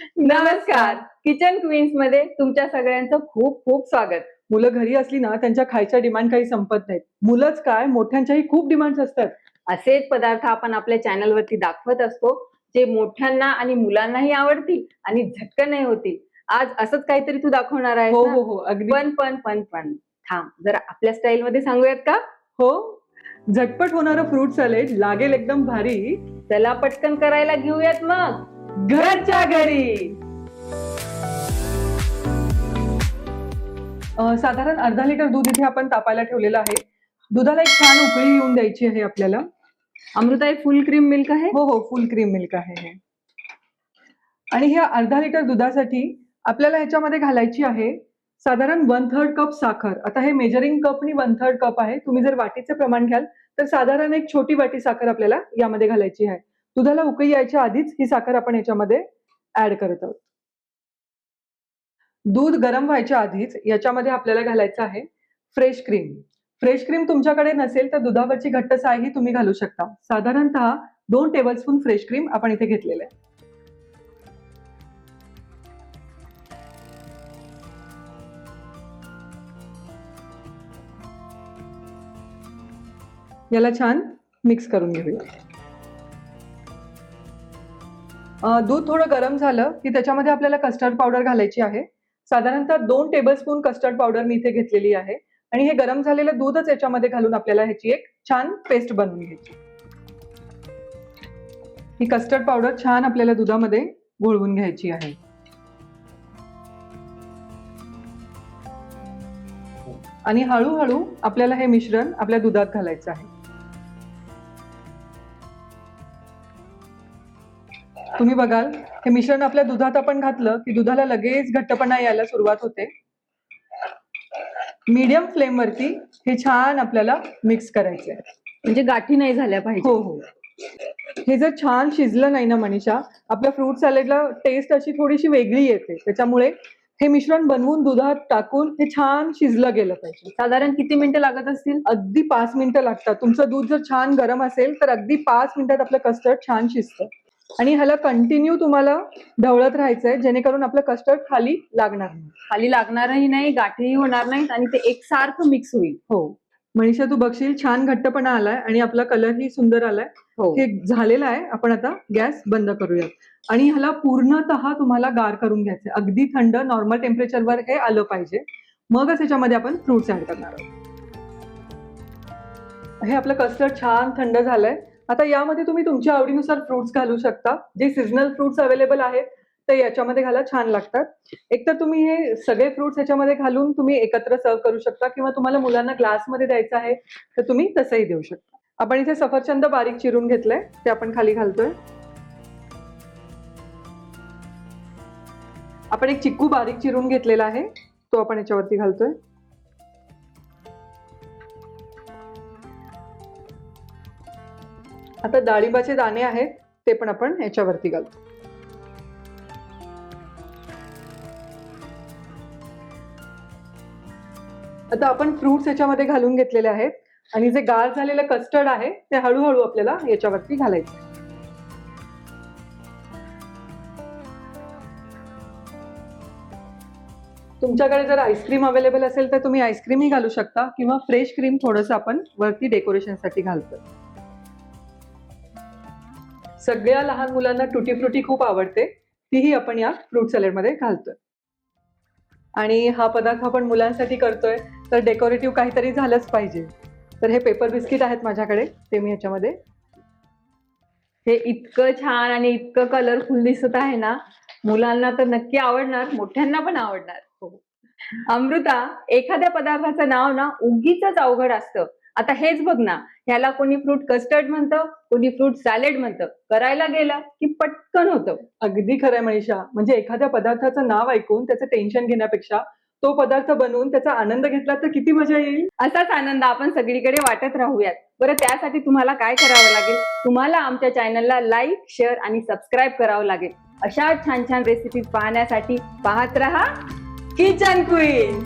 नमस्कार. किचन क्वीन्समध्ये तुमच्या सगळ्यांचं खूप खूप स्वागत. मुलं घरी असली ना त्यांच्या खायच्या डिमांड काही संपत नाहीत. मुलंच काय मोठ्यांच्याही खूप डिमांड्स असतात. असेच पदार्थ आपण आपल्या चॅनल वरती दाखवत असतो जे मोठ्यांना आणि मुलांनाही आवडतील आणि झटकनही होतील. आज असंच काहीतरी तू दाखवणार आहे हो हो हो. अगदी. पण पण पण पण. थांब जरा आपल्या स्टाईल मध्ये सांगूयात का? हो. झटपट होणारं फ्रूट सॅलेड लागेल एकदम भारी. चला पटकन करायला घेऊयात मग. घरच्या घरी. साधारण अर्धा लिटर दूध इथे आपण तापायला ठेवलेलं आहे. दुधाला एक छान उकळी येऊन द्यायची आहे आपल्याला. अमृताई फुल क्रीम मिल्क आहे? हो हो फुल क्रीम मिल्क आहे हे. आणि ह्या अर्धा लिटर दुधासाठी आपल्याला ह्याच्यामध्ये घालायची आहे साधारण वन थर्ड कप साखर. आता हे मेजरिंग कपनी वन थर्ड कप आहे. तुम्ही जर वाटीचं प्रमाण घ्याल तर साधारण एक छोटी वाटी साखर आपल्याला यामध्ये घालायची आहे. दुधाला उकळी यायच्या आधीच ही साखर आपण याच्यामध्ये ऍड करत आहोत. दूध गरम व्हायच्या आधीच याच्यामध्ये आपल्याला घालायचं आहे फ्रेश क्रीम फ्रेश क्रीम तुमच्याकडे नसेल तर दुधावरची घट्ट सायही तुम्ही घालू शकता. साधारणतः दोन टेबलस्पून फ्रेश क्रीम आपण इथे घेतलेले आहे. याला छान मिक्स करून घेऊया. दूध थोडं गरम झालं की त्याच्यामध्ये आपल्याला कस्टर्ड पावडर घालायची आहे. साधारणतः दोन टेबलस्पून कस्टर्ड पावडर मी इथे घेतलेली आहे. आणि हे गरम झालेलं दूधच याच्यामध्ये घालून आपल्याला ह्याची एक छान पेस्ट बनवून घ्यायची. ही कस्टर्ड पावडर छान आपल्याला दुधामध्ये घोळवून घ्यायची आहे. आणि हळूहळू आपल्याला हे मिश्रण आपल्या दुधात घालायचं आहे. तुम्ही बघाल हे मिश्रण आपल्या दुधात आपण घातलं की दुधाला लगेच घट्टपणा यायला सुरुवात होते. मीडियम फ्लेम वरती हे छान आपल्याला मिक्स करायचे म्हणजे गाठी नाही झाल्या पाहिजे. हो हो. हे जर छान शिजलं नाही ना मनीषा आपल्या फ्रूट सॅलेडला टेस्ट अशी थोडीशी वेगळी येते. त्याच्यामुळे हे मिश्रण बनवून दुधात टाकून हे छान शिजलं गेलं पाहिजे. साधारण किती मिनिटं लागत असतील? अगदी पाच मिनिटं लागतात. तुमचं दूध जर छान गरम असेल तर अगदी पाच मिनिटात आपलं कस्टर्ड छान शिजतं. आणि ह्याला कंटिन्यू तुम्हाला ढवळत राहायचंय जेणेकरून आपलं कस्टर्ड खाली लागणार नाही. खाली लागणारही नाही गाठीही होणार नाहीत आणि ते एकसारखं मिक्स होईल. हो. मनीषा तू बघशील छान घट्टपणा आलाय आणि आपला कलरही सुंदर आलाय. हो. हे झालेलं आहे. आपण आता गॅस बंद करूयात. आणि ह्याला पूर्णतः तुम्हाला गार करून घ्यायचं अगदी थंड नॉर्मल टेम्परेचरवर हे आलं पाहिजे. मगच ह्याच्यामध्ये आपण फ्रुट्स ऍड करणार आहोत. हे आपलं कस्टर्ड छान थंड झालंय. आता यामध्ये तुम्ही तुमच्या आवडीनुसार फ्रुट्स घालू शकता. जे सिजनल फ्रुट्स अवेलेबल आहेत ते याच्यामध्ये घाला छान लागतात. एकतर तुम्ही हे सगळे फ्रुट्स याच्यामध्ये घालून तुम्ही एकत्र सर्व करू शकता किंवा तुम्हाला मुलांना ग्लासमध्ये द्यायचं आहे तर तुम्ही तसंही देऊ शकता. आपण इथे सफरचंद बारीक चिरून घेतलंय ते आपण खाली घालतोय. आपण एक चिक्कू बारीक चिरून घेतलेला आहे तो आपण याच्यावरती घालतोय. आता डाळिंबाचे दाणे आहेत ते पण आपण याच्यावरती घालतो आता आपण फ्रुट्स याच्यामध्ये घालून घेतलेले आहेत. आणि जे गार झालेलं कस्टर्ड आहे ते हळूहळू आपल्याला याच्यावरती घालायचं तुमच्याकडे जर आईस्क्रीम अवेलेबल असेल तर तुम्ही आईस्क्रीमही घालू शकता. किंवा फ्रेश क्रीम थोडंसं आपण वरती डेकोरेशनसाठी घालतो सगळ्या लहान मुलांना टुटी फ्रुटी खूप आवडते. तीही आपण या फ्रूट सॅलेडमध्ये घालतोय. आणि हा पदार्थ आपण मुलांसाठी करतोय तर डेकोरेटिव्ह काहीतरी झालंच पाहिजे. तर हे पेपर बिस्किट आहेत माझ्याकडे ते मी ह्याच्यामध्ये हे इतकं छान आणि इतकं कलरफुल दिसत आहे ना मुलांना तर नक्की आवडणार मोठ्यांना पण आवडणार. हो. अमृता एखाद्या पदार्थाचं नाव ना उगीच अवघड असतं. आता हेच बघ ना ह्याला कोणी फ्रूट कस्टर्ड म्हणतं? कोणी फ्रूट सॅलेड म्हणतं करायला गेलं की पटकन होतं. अगदी खरंय मनीषा. म्हणजे एखाद्या पदार्थाचं नाव ऐकून त्याचं टेन्शन घेण्यापेक्षा तो पदार्थ बनवून त्याचा आनंद घेतला तर किती मजा येईल? असाच आनंद आपण सगळीकडे वाटत राहूयात. बरं त्यासाठी तुम्हाला काय करावं लागेल? तुम्हाला आमच्या चॅनलला लाईक शेअर आणि सबस्क्राईब करावं लागेल. अशा छान छान रेसिपीज पाहण्यासाठी पाहत रहा. Kitchen queen